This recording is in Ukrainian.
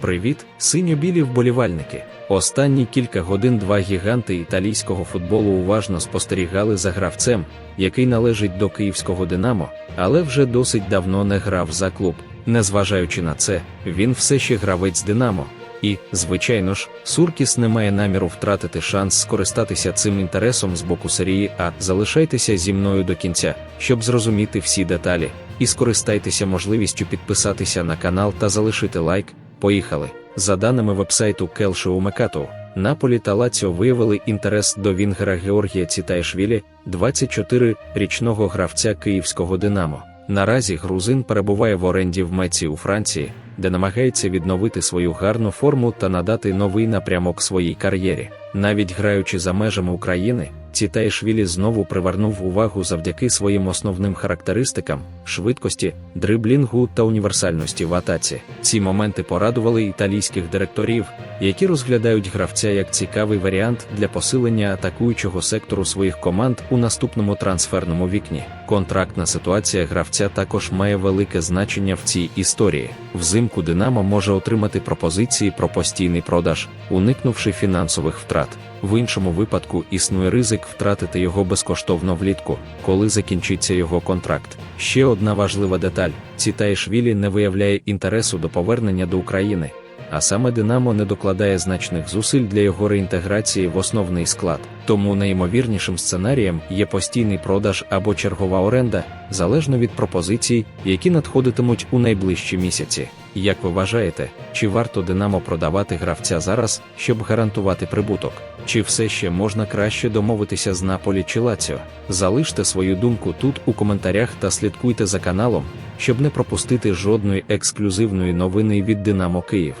Привіт, синьо-білі вболівальники. Останні кілька годин два гіганти італійського футболу уважно спостерігали за гравцем, який належить до київського Динамо, але вже досить давно не грав за клуб. Незважаючи на це, він все ще гравець Динамо. І, звичайно ж, Суркіс не має наміру втратити шанс скористатися цим інтересом з боку серії А. Залишайтеся зі мною до кінця, щоб зрозуміти всі деталі, і скористайтеся можливістю підписатися на канал та залишити лайк. Поїхали. За даними вебсайту Келшоу Мекату, Наполі та Лаціо виявили інтерес до Вінгера Георгія Цітаєшвілі, 24-річного гравця київського Динамо. Наразі грузин перебуває в оренді в Меці у Франції, де намагається відновити свою гарну форму та надати новий напрямок своїй кар'єрі. Навіть граючи за межами України, Цітаєшвілі знову привернув увагу завдяки своїм основним характеристикам, швидкості, дриблінгу та універсальності в атаці. Ці моменти порадували італійських директорів, які розглядають гравця як цікавий варіант для посилення атакуючого сектору своїх команд у наступному трансферному вікні. Контрактна ситуація гравця також має велике значення в цій історії. Взимку Динамо може отримати пропозиції про постійний продаж, уникнувши фінансових втрат. В іншому випадку існує ризик втратити його безкоштовно влітку, коли закінчиться його контракт. Ще одна важлива деталь: Цітаєшвілі не виявляє інтересу до повернення до України, а саме Динамо не докладає значних зусиль для його реінтеграції в основний склад. Тому найімовірнішим сценарієм є постійний продаж або чергова оренда, залежно від пропозицій, які надходитимуть у найближчі місяці. Як ви вважаєте, чи варто Динамо продавати гравця зараз, щоб гарантувати прибуток? Чи все ще можна краще домовитися з Наполі чи Лаціо? Залиште свою думку тут у коментарях та слідкуйте за каналом, щоб не пропустити жодної ексклюзивної новини від Динамо Київ.